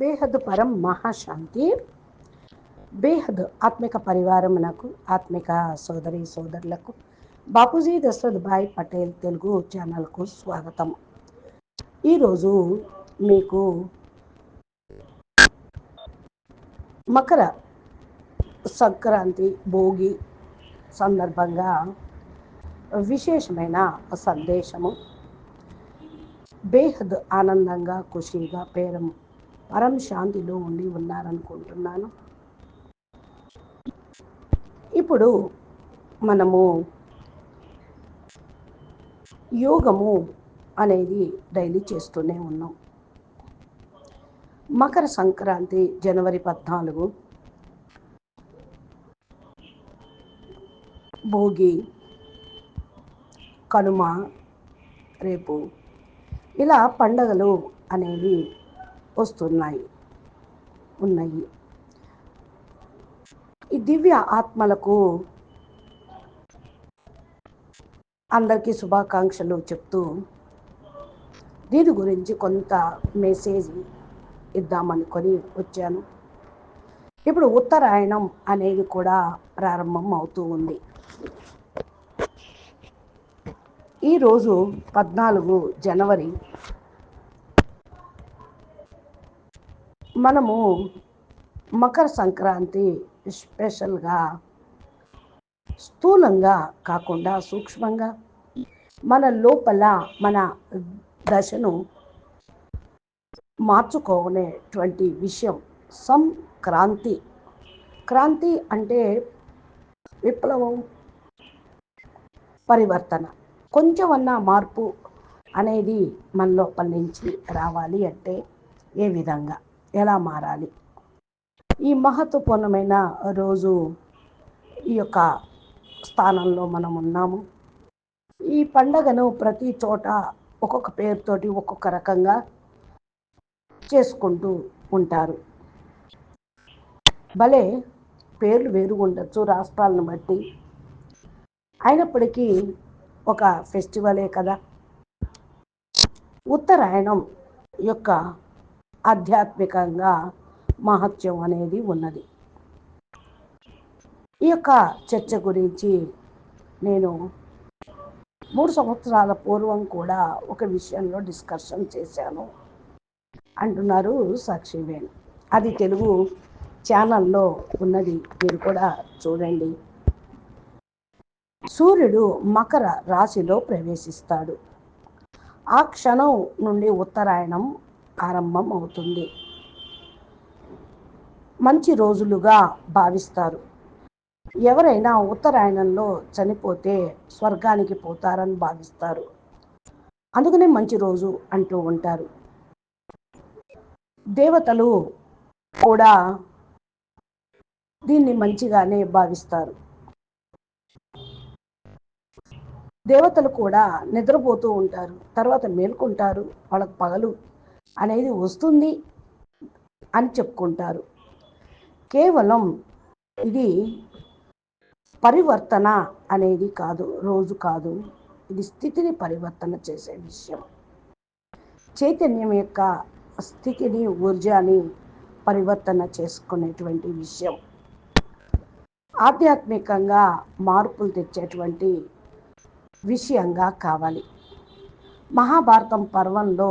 బేహద్ పరం మహాశాంతి. బేహద్ ఆత్మిక పరివారమునకు ఆత్మిక సోదరి సోదరులకు. బాపూజీ దశరథ్ భాయ్ పటేల్ తెలుగు ఛానల్కు స్వాగతం. ఈరోజు మీకు మకర సంక్రాంతి భోగి సందర్భంగా విశేషమైన సందేశము. బేహద్ ఆనందంగా ఖుషీగా పేరం పరం శాంతిలో ఉండి ఉన్నారనుకుంటున్నాను. ఇప్పుడు మనము యోగము అనేది డైలీ చేస్తూనే ఉన్నాం. మకర సంక్రాంతి జనవరి పద్నాలుగు భోగి కనుమ రేపు ఇలా పండగలు అనేవి వస్తున్నాయి ఉన్నాయి. ఈ దివ్య ఆత్మలకు అందరికీ శుభాకాంక్షలు చెప్తూ దీని గురించి కొంత మెసేజ్ ఇద్దామనుకొని వచ్చాను. ఇప్పుడు ఉత్తరాయణం అనేది కూడా ప్రారంభం అవుతూ ఉంది. ఈరోజు పద్నాలుగు జనవరి మనము మకర సంక్రాంతి స్పెషల్గా స్థూలంగా కాకుండా సూక్ష్మంగా మన లోపల మన దశను మార్చుకోనేటువంటి విషయం సంక్రాంతి. క్రాంతి అంటే విప్లవం పరివర్తన. కొంచెమన్నా మార్పు అనేది మన లోపల నుంచి రావాలి అంటే ఏ విధంగా? ఎలా మారాలి? ఈ మహత్వపూర్ణమైన రోజు ఈ యొక్క స్థానంలో మనం ఉన్నాము. ఈ పండగను ప్రతి చోట ఒక్కొక్క పేరుతోటి ఒక్కొక్క రకంగా చేసుకుంటూ ఉంటారు. భలే పేర్లు వేరు ఉండొచ్చు రాష్ట్రాలను బట్టి. అయినప్పటికీ ఒక ఫెస్టివలే కదా. ఉత్తరాయణం యొక్క ఆధ్యాత్మికంగా మహత్యం అనేది ఉన్నది. ఈ యొక్క చర్చ గురించి నేను మూడు సంవత్సరాల పూర్వం కూడా ఒక విషయంలో డిస్కషన్ చేశాను. అంటున్నారు సాక్షివేణ్ అది తెలుగు ఛానల్లో ఉన్నది. మీరు కూడా చూడండి. సూర్యుడు మకర రాశిలో ప్రవేశిస్తాడు. ఆ క్షణం నుండి ఉత్తరాయణం ఆరంభం అవుతుంది మంచి రోజులుగా భావిస్తారు. ఎవరైనా ఉత్తరాయణంలో చనిపోతే స్వర్గానికి పోతారని భావిస్తారు. అందుకనే మంచి రోజు అంటూ ఉంటారు. దేవతలు కూడా దీన్ని మంచిగానే భావిస్తారు. దేవతలు కూడా నిద్రపోతూ ఉంటారు. తర్వాత మేల్కొంటారు. వాళ్ళకు పగలు అనేది వస్తుంది అని చెప్పుకుంటారు. కేవలం ఇది పరివర్తన అనేది కాదు రోజు కాదు. ఇది స్థితిని పరివర్తన చేసే విషయం. చైతన్యం యొక్క స్థితిని ఊర్జాని పరివర్తన చేసుకునేటువంటి విషయం. ఆధ్యాత్మికంగా మార్పులు తెచ్చేటువంటి విషయంగా కావాలి. మహాభారతం పర్వంలో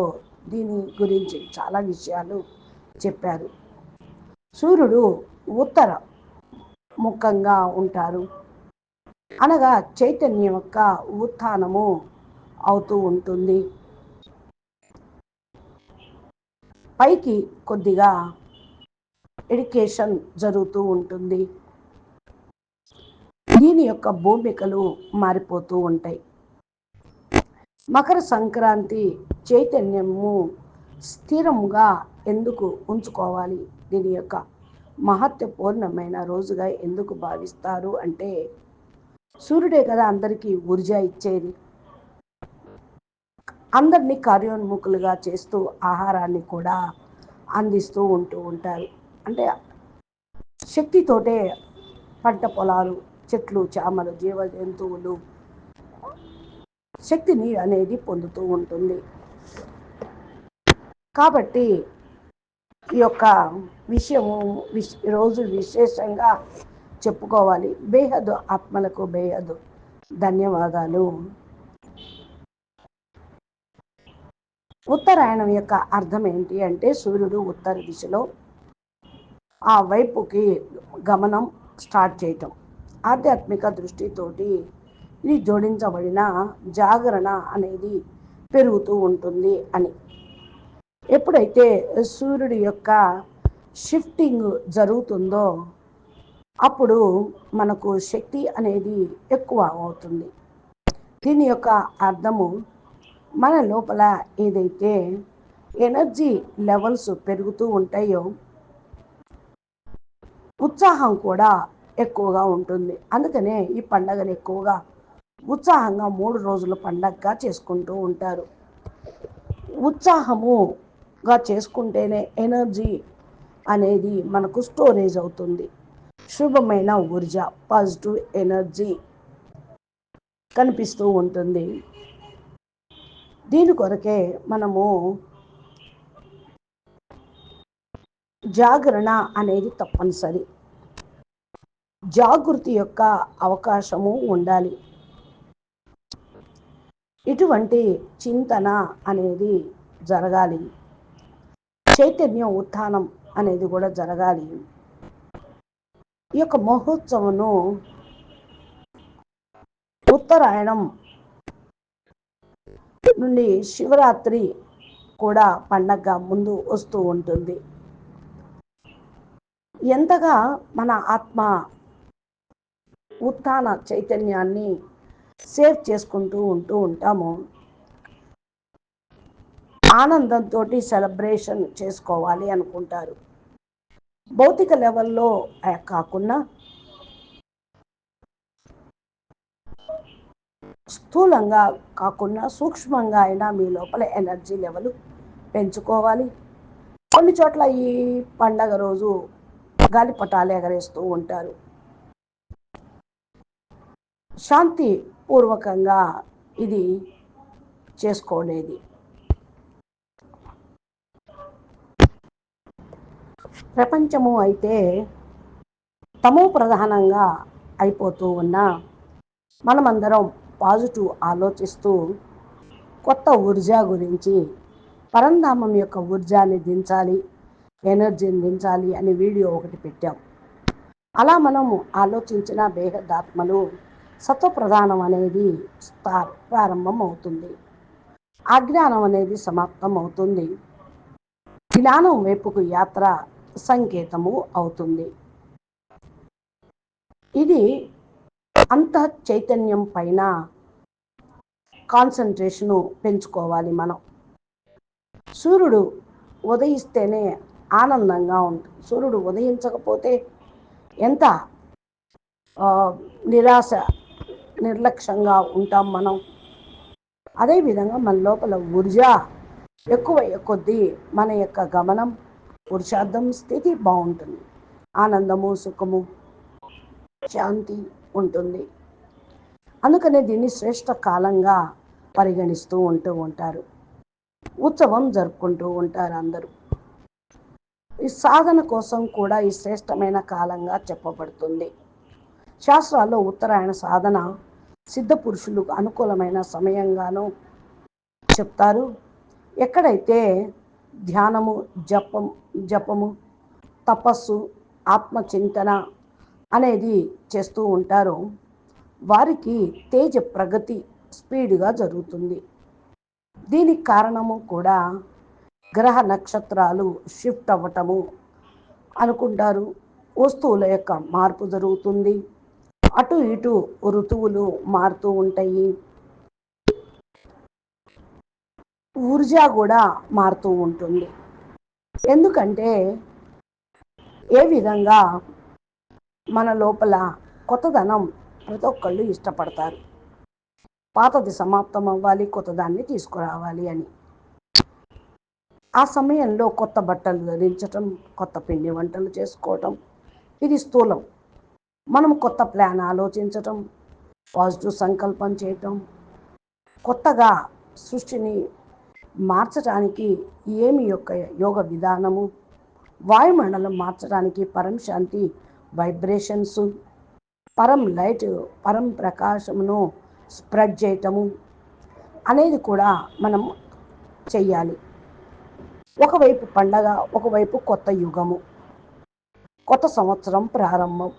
దీని గురించి చాలా విషయాలు చెప్పారు. సూర్యుడు ఉత్తర ముఖంగా ఉంటారు. అనగా చైతన్యం యొక్క ఉత్థానము అవుతూ ఉంటుంది. పైకి కొద్దిగా ఎడ్యుకేషన్ జరుగుతూ ఉంటుంది. దీని యొక్క భూమికలు మారిపోతూ ఉంటాయి. మకర సంక్రాంతి చైతన్యము స్థిరంగా ఎందుకు ఉంచుకోవాలి? దీని యొక్క మహత్వపూర్ణమైన రోజుగా ఎందుకు భావిస్తారు అంటే సూర్యుడే కదా అందరికీ ఊర్జ ఇచ్చేది. అందరినీ కార్యోన్ముఖులుగా చేస్తూ ఆహారాన్ని కూడా అందిస్తూ ఉంటూ ఉంటారు. అంటే శక్తితోటే పంట పొలాలు చెట్లు చామలు జీవ జంతువులు శక్తిని అనేది పొందుతూ ఉంటుంది. కాబట్టి ఈ యొక్క విషయము విశ్ రోజు విశేషంగా చెప్పుకోవాలి. బేహదు ఆత్మలకు బేహదు ధన్యవాదాలు. ఉత్తరాయణం యొక్క అర్థం ఏంటి అంటే సూర్యుడు ఉత్తర దిశలో ఆ వైపుకి గమనం స్టార్ట్ చేయటం. ఆధ్యాత్మిక దృష్టితోటి ఇది జోడించబడిన జాగరణ అనేది పెరుగుతూ ఉంటుంది అని. ఎప్పుడైతే సూర్యుడి యొక్క షిఫ్టింగ్ జరుగుతుందో అప్పుడు మనకు శక్తి అనేది ఎక్కువ అవుతుంది. దీని యొక్క అర్థము మన లోపల ఏదైతే ఎనర్జీ లెవెల్స్ పెరుగుతూ ఉంటాయో ఉత్సాహం కూడా ఎక్కువగా ఉంటుంది. అందుకనే ఈ పండగను ఎక్కువగా ఉత్సాహంగా మూడు రోజుల పండగగా చేసుకుంటూ ఉంటారు. ఉత్సాహము గా చేసుకుంటేనే ఎనర్జీ అనేది మనకు స్టోరేజ్ అవుతుంది. శుభమైన ఊర్జ పాజిటివ్ ఎనర్జీ కనిపిస్తూ ఉంటుంది. దీని కొరకే మనము జాగరణ అనేది తప్పనిసరి. జాగృతి యొక్క అవకాశము ఉండాలి. ఇటువంటి చింతన అనేది జరగాలి. చైతన్యం ఉత్థానం అనేది కూడా జరగాలి. ఈ యొక్క మహోత్సవను ఉత్తరాయణం నుండి శివరాత్రి కూడా పండగ ముందు వస్తూ ఉంటుంది. ఎంతగా మన ఆత్మ ఉత్థాన చైతన్యాన్ని సేవ్ చేసుకుంటూ ఉంటూ ఉంటామో ఆనందంతో సెలబ్రేషన్ చేసుకోవాలి అనుకుంటారు. భౌతిక లెవెల్లో కాకుండా స్థూలంగా కాకుండా సూక్ష్మంగా అయినా మీ లోపల ఎనర్జీ లెవెల్ పెంచుకోవాలి. కొన్ని చోట్ల ఈ పండగ రోజు గాలిపటాలు ఎగరేస్తూ ఉంటారు. శాంతి పూర్వకంగా ఇది చేసుకోలేది ప్రపంచము అయితే తమో ప్రధానంగా అయిపోతూ ఉన్న మనమందరం పాజిటివ్ ఆలోచిస్తూ కొత్త ఊర్జా గురించి పరంధామం యొక్క ఊర్జాని దించాలి ఎనర్జీని దించాలి అని వీడియో ఒకటి పెట్టాం. అలా మనము ఆలోచించిన బేహదాత్మలు సత్వప్రధానం అనేది ప్రారంభం అవుతుంది. అజ్ఞానం అనేది సమాప్తం అవుతుంది. జ్ఞానం వైపుకు యాత్ర సంకేతము అవుతుంది. ఇది అంత చైతన్యం పైన కాన్సన్ట్రేషను పెంచుకోవాలి మనం. సూర్యుడు ఉదయిస్తేనే ఆనందంగా ఉంటుంది. సూర్యుడు ఉదయించకపోతే ఎంత నిరాశ నిర్లక్ష్యంగా ఉంటాం మనం. అదేవిధంగా మన లోపల ఊర్జ ఎక్కువ కొద్దీ మన యొక్క గమనం పురుషార్థం స్థితి బాగుంటుంది. ఆనందము సుఖము శాంతి ఉంటుంది. అందుకనే దీన్ని శ్రేష్ట కాలంగా పరిగణిస్తూ ఉంటూ ఉంటారు. ఉత్సవం జరుపుకుంటూ ఉంటారు అందరూ. ఈ సాధన కోసం కూడా ఈ శ్రేష్టమైన కాలంగా చెప్పబడుతుంది. శాస్త్రాల్లో ఉత్తరాయణ సాధన సిద్ధ పురుషులకు అనుకూలమైన సమయంగాను చెప్తారు. ఎక్కడైతే ధ్యానము జపం జపము తపస్సు ఆత్మచింతన అనేది చేస్తూ ఉంటారో. వారికి తేజ ప్రగతి స్పీడ్గా జరుగుతుంది. దీనికి కారణము కూడా గ్రహ నక్షత్రాలు షిఫ్ట్ అవ్వటము అనుకుంటారు. వస్తువుల యొక్క మార్పు జరుగుతుంది. అటు ఇటు ఋతువులు మారుతూ ఉంటాయి. ఊర్జా కూడా మారుతూ ఉంటుంది. ఎందుకంటే ఏ విధంగా మన లోపల కొత్తదనం ప్రతి ఒక్కళ్ళు ఇష్టపడతారు. పాతది సమాప్తం అవ్వాలి కొత్తదాన్ని తీసుకురావాలి అని. ఆ సమయంలో కొత్త బట్టలు ధరించటం కొత్త పిండి వంటలు చేసుకోవటం ఇది స్థూలం. మనం కొత్త ప్లాన్ ఆలోచించటం పాజిటివ్ సంకల్పం చేయటం కొత్తగా సృష్టిని మార్చడానికి ఏమి యొక్క యోగ విధానము? వాయుమండలం మార్చడానికి పరం శాంతి వైబ్రేషన్స్ పరం లైట్ పరం ప్రకాశమును స్ప్రెడ్ చేయటము అనేది కూడా మనం చెయ్యాలి. ఒకవైపు పండగ ఒకవైపు కొత్త యుగము. కొత్త సంవత్సరం ప్రారంభం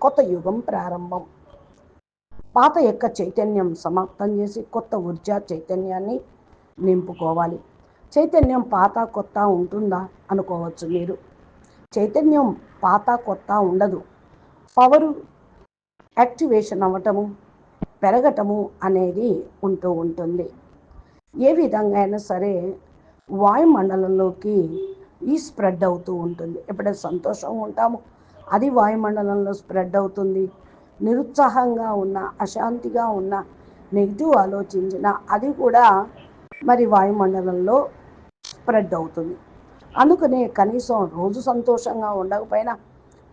కొత్త యుగం ప్రారంభం. పాత యొక్క చైతన్యం సమాప్తం చేసి కొత్త ఊర్జా చైతన్యాన్ని నింపుకోవాలి. చైతన్యం పాత కొత్త ఉంటుందా అనుకోవచ్చు మీరు. చైతన్యం పాత కొత్త ఉండదు. పవరు యాక్టివేషన్ అవ్వటము పెరగటము అనేది ఉంటూ ఉంటుంది. ఏ విధంగా అయినా సరే వాయుమండలంలోకి ఈ స్ప్రెడ్ అవుతూ ఉంటుంది. ఎప్పుడైతే సంతోషంగా ఉంటామో అది వాయుమండలంలో స్ప్రెడ్ అవుతుంది. నిరుత్సాహంగా ఉన్న అశాంతిగా ఉన్న నెగిటివ్ ఆలోచించిన అది కూడా మరి వాయుమండలంలో స్ప్రెడ్ అవుతుంది. అందుకనే కనీసం రోజు సంతోషంగా ఉండకపోయినా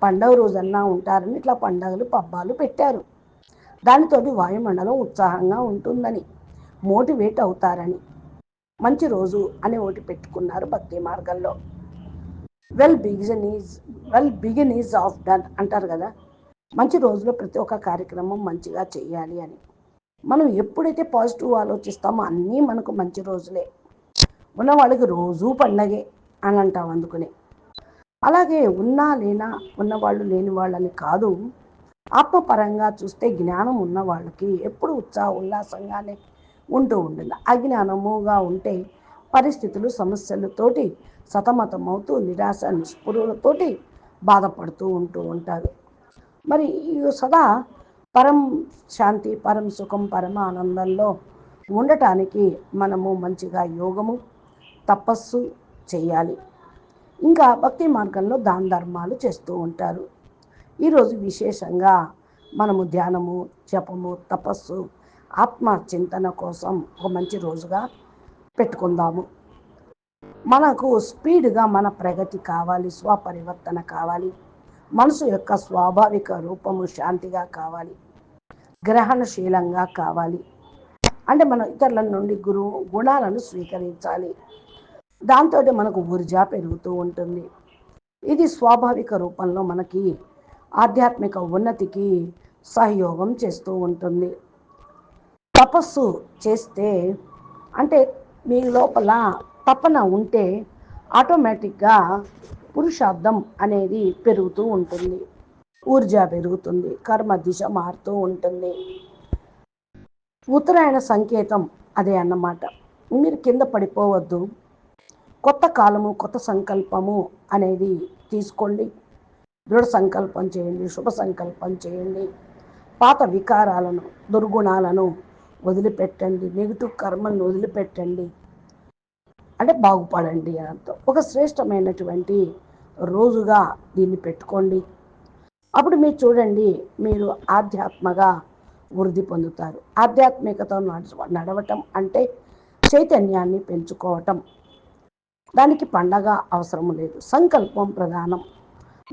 పండగ రోజన్నా ఉంటారని ఇట్లా పండగలు పబ్బాలు పెట్టారు. దానితోటి వాయుమండలం ఉత్సాహంగా ఉంటుందని మోటివేట్ అవుతారని మంచి రోజు అని ఒకటి పెట్టుకున్నారు భక్తి మార్గంలో. Well begin is well begin is half done అంటారు కదా. మంచి రోజులో ప్రతి ఒక్క కార్యక్రమం మంచిగా చేయాలి అని. మనం ఎప్పుడైతే పాజిటివ్ ఆలోచిస్తామో అన్నీ మనకు మంచి రోజులే. ఉన్న వాళ్ళకి రోజూ పండగే అని అంటాం అందుకుని. అలాగే ఉన్నా లేనా ఉన్నవాళ్ళు లేని వాళ్ళని కాదు. ఆత్మపరంగా చూస్తే జ్ఞానం ఉన్న వాళ్ళకి ఎప్పుడు ఉత్సాహ ఉల్లాసంగానే ఉంటూ ఉంటుంది అజ్ఞానముగా ఉంటే పరిస్థితులు సమస్యలతోటి సతమతమవుతూ నిరాశ నిస్పృహలతోటి బాధపడుతూ ఉంటూ ఉంటారు. మరి సదా పరం శాంతి పరం సుఖం పరమ ఆనందంలో ఉండటానికి మనము మంచిగా యోగము తపస్సు చేయాలి. ఇంకా భక్తి మార్గంలో దాన ధర్మాలు చేస్తూ ఉంటారు. ఈరోజు విశేషంగా మనము ధ్యానము జపము తపస్సు ఆత్మ చింతన కోసం ఒక మంచి రోజుగా పెట్టుకుందాము. మనకు స్పీడ్గా మన ప్రగతి కావాలి స్వపరివర్తన కావాలి. మనసు యొక్క స్వాభావిక రూపము శాంతిగా కావాలి. గ్రహణశీలంగా కావాలి. అంటే మన ఇతరుల నుండి గురు గుణాలను స్వీకరించాలి. దాంతో మనకు ఊర్జా పెరుగుతూ ఉంటుంది. ఇది స్వాభావిక రూపంలో మనకి ఆధ్యాత్మిక ఉన్నతికి సహయోగం చేస్తూ ఉంటుంది. తపస్సు చేస్తే అంటే మీ లోపల తపన ఉంటే ఆటోమేటిక్గా పురుషార్థం అనేది పెరుగుతూ ఉంటుంది. ఊర్జ పెరుగుతుంది. కర్మ దిశ మారుతూ ఉంటుంది. ఉత్తరాయణ సంకేతం అదే అన్నమాట. మీరు కింద పడిపోవద్దు. కొత్త కాలము కొత్త సంకల్పము అనేది తీసుకోండి. దృఢ సంకల్పం చేయండి శుభ సంకల్పం చేయండి. పాత వికారాలను దుర్గుణాలను వదిలిపెట్టండి. నెగిటివ్ కర్మలను వదిలిపెట్టండి. అంటే బాగుపడండి అర్థం. ఒక శ్రేష్టమైనటువంటి రోజుగా దీన్ని పెట్టుకోండి. అప్పుడు మీరు చూడండి మీరు ఆధ్యాత్మగా వృద్ధి పొందుతారు. ఆధ్యాత్మికత నడవటం అంటే చైతన్యాన్ని పెంచుకోవటం. దానికి పండగ అవసరం లేదు. సంకల్పం ప్రధానం.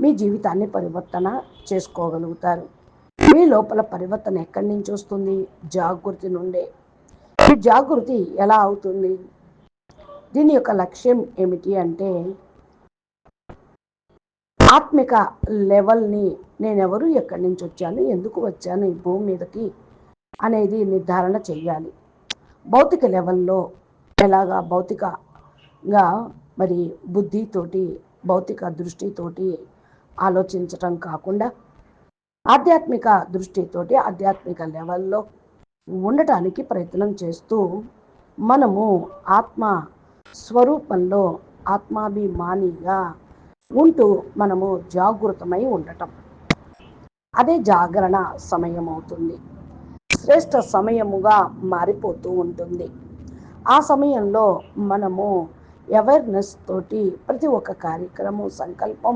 మీ జీవితాన్ని పరివర్తన చేసుకోగలుగుతారు. మీ లోపల పరివర్తన ఎక్కడి నుంచి వస్తుంది? జాగృతి నుండే. మీ జాగృతి ఎలా అవుతుంది? దీని యొక్క లక్ష్యం ఏమిటి అంటే ఆత్మిక లెవెల్ని నేనెవరు ఎక్కడి నుంచి వచ్చాను ఎందుకు వచ్చాను ఈ భూమి మీదకి అనేది నిర్ధారణ చెయ్యాలి. భౌతిక లెవెల్లో ఎలాగా భౌతికగా మరి బుద్ధితోటి భౌతిక దృష్టితోటి ఆలోచించటం కాకుండా ఆధ్యాత్మిక దృష్టితోటి ఆధ్యాత్మిక లెవెల్లో ఉండటానికి ప్రయత్నం చేస్తూ మనము ఆత్మ స్వరూపంలో ఆత్మాభిమానిగా ఉంటూ మనము జాగృతమై ఉండటం. అదే జాగరణ సమయం అవుతుంది శ్రేష్ట సమయముగా మారిపోతూ ఉంటుంది. ఆ సమయంలో మనము అవేర్నెస్ తోటి ప్రతి ఒక్క కార్యక్రమం సంకల్పం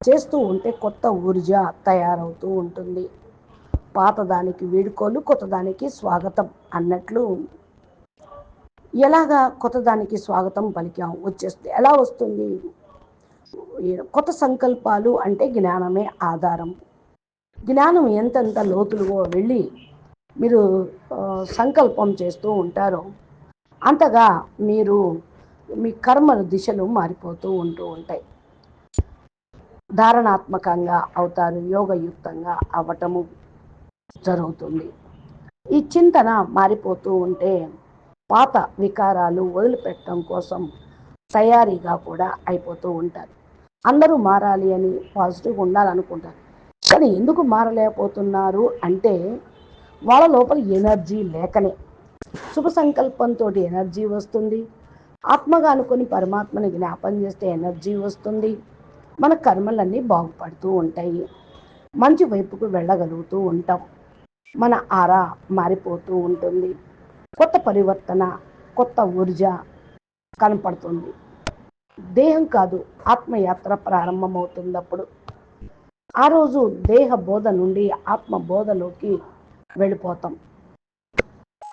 చేస్తూ ఉంటే కొత్త ఊర్జ తయారవుతూ ఉంటుంది. పాతదానికి వీడుకోలు కొత్తదానికి స్వాగతం అన్నట్లు ఎలాగా కొత్తదానికి స్వాగతం పలికాం? వచ్చేస్తుంది ఎలా వస్తుంది? కొత్త సంకల్పాలు అంటే జ్ఞానమే ఆధారం. జ్ఞానం ఎంతెంత లోతులుగో వెళ్ళి మీరు సంకల్పం చేస్తూ ఉంటారో అంతగా మీరు మీ కర్మల దిశలు మారిపోతూ ఉంటూ ఉంటాయి. ధారణాత్మకంగా అవుతారు యోగయుక్తంగా అవ్వటము జరుగుతుంది. ఈ చింతన మారిపోతూ ఉంటే పాత వికారాలు వదిలిపెట్టడం కోసం తయారీగా కూడా అయిపోతూ ఉంటారు. అందరూ మారాలి అని పాజిటివ్గా ఉండాలనుకుంటారు. కానీ ఎందుకు మారలేకపోతున్నారు అంటే వాళ్ళ లోపల ఎనర్జీ లేకనే. శుభ సంకల్పంతో ఎనర్జీ వస్తుంది. ఆత్మగా అనుకుని పరమాత్మని జ్ఞాపం చేస్తే ఎనర్జీ వస్తుంది. మన కర్మలన్నీ బాగుపడుతూ ఉంటాయి. మంచి వైపుకు వెళ్ళగలుగుతూ ఉంటాం. మన ఆరా మారిపోతూ ఉంటుంది. కొత్త పరివర్తన కొత్త ఊర్జ కనపడుతుంది. దేహం కాదు ఆత్మయాత్ర ప్రారంభమవుతున్నప్పుడు. ఆ రోజు దేహ బోధ నుండి ఆత్మ బోధలోకి వెళ్ళిపోతాం.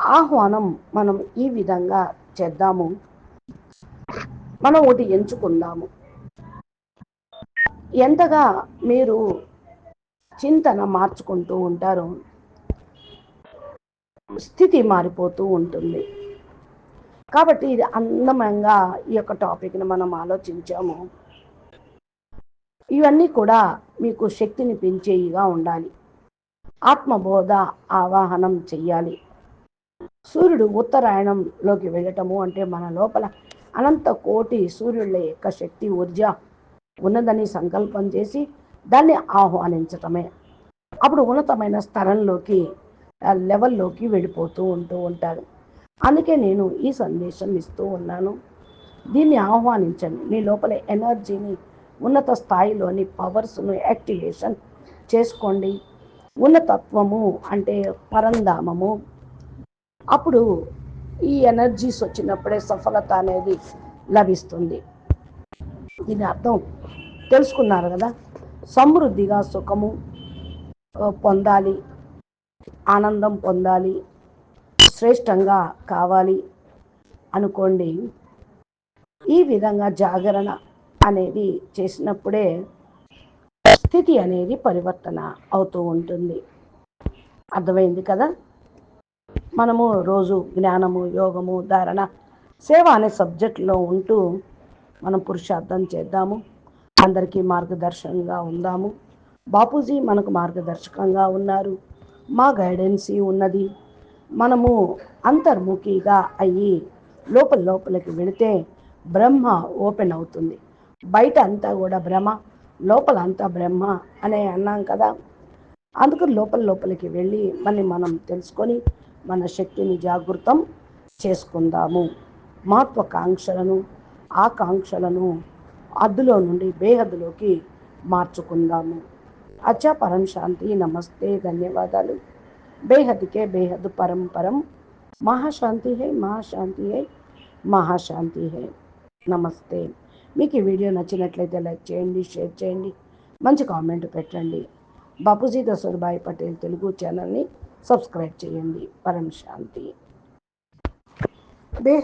ఆహ్వానం మనం ఈ విధంగా చేద్దాము. మనం ఒకటి ఎంచుకుందాము. ఎంతగా మీరు చింతన మార్చుకుంటూ ఉంటారో స్థితి మారిపోతూ ఉంటుంది. కాబట్టి ఇది అందమంగా ఈ యొక్క టాపిక్ని మనం ఆలోచించాము. ఇవన్నీ కూడా మీకు శక్తిని పెంచేయిగా ఉండాలి. ఆత్మబోధ ఆవాహనం చెయ్యాలి. సూర్యుడు ఉత్తరాయణంలోకి వెళ్ళటము అంటే మన లోపల అనంత కోటి సూర్యుళ్ళ యొక్క శక్తి ఊర్జ ఉన్నదని సంకల్పం చేసి దాన్ని ఆహ్వానించటమే. అప్పుడు ఉన్నతమైన స్థలంలోకి లెవెల్లోకి వెళ్ళిపోతూ ఉంటూ ఉంటారు. అందుకే నేను ఈ సందేశం ఇస్తూ ఉన్నాను. దీన్ని ఆహ్వానించండి. మీ లోపల ఎనర్జీని ఉన్నత స్థాయిలోని పవర్స్ను యాక్టివేషన్ చేసుకోండి. ఉన్నతత్వము అంటే పరంధామము. అప్పుడు ఈ ఎనర్జీస్ వచ్చినప్పుడే సఫలత అనేది లభిస్తుంది. దీని అర్థం తెలుసుకున్నారు కదా? సమృద్ధిగా సుఖము పొందాలి. ఆనందం పొందాలి శ్రేష్టంగా కావాలి అనుకోండి. ఈ విధంగా జాగరణ అనేది చేసినప్పుడే స్థితి అనేది పరివర్తన అవుతూ ఉంటుంది. అర్థమైంది కదా? మనము రోజు జ్ఞానము యోగము ధారణ సేవ అనే సబ్జెక్టులో ఉంటూ మనం పురుషార్థం చేద్దాము. అందరికీ మార్గదర్శకంగా ఉందాము. బాపూజీ మనకు మార్గదర్శకంగా ఉన్నారు. మా గైడెన్సీ ఉన్నది. మనము అంతర్ముఖిగా అయ్యి లోపల లోపలికి వెళితే బ్రహ్మ ఓపెన్ అవుతుంది. బయట అంతా కూడా భ్రమ లోపల అంతా బ్రహ్మ అనే అన్నాం కదా. అందుకు లోపల లోపలికి వెళ్ళి మళ్ళీ మనం తెలుసుకొని మన శక్తిని జాగృతం చేసుకుందాము. మహత్వాకాంక్షలను ఆకాంక్షలను అద్దులో నుండి బేహద్దులోకి మార్చుకుందాము. అచ్చా పరం శాంతి నమస్తే ధన్యవాదాలు. బేహద్కే బేహద్ పరం పరం. మహాశాంతి హై మహాశాంతి హై మహాశాంతి హై. నమస్తే. మీకు ఈ వీడియో నచ్చినట్లయితే లైక్ చేయండి షేర్ చేయండి. మంచి కామెంట్ పెట్టండి. బాపూజీ దసూర్భాయ్ పటేల్ తెలుగు ఛానల్ని సబ్స్క్రైబ్ చేయండి. పరం శాంతి.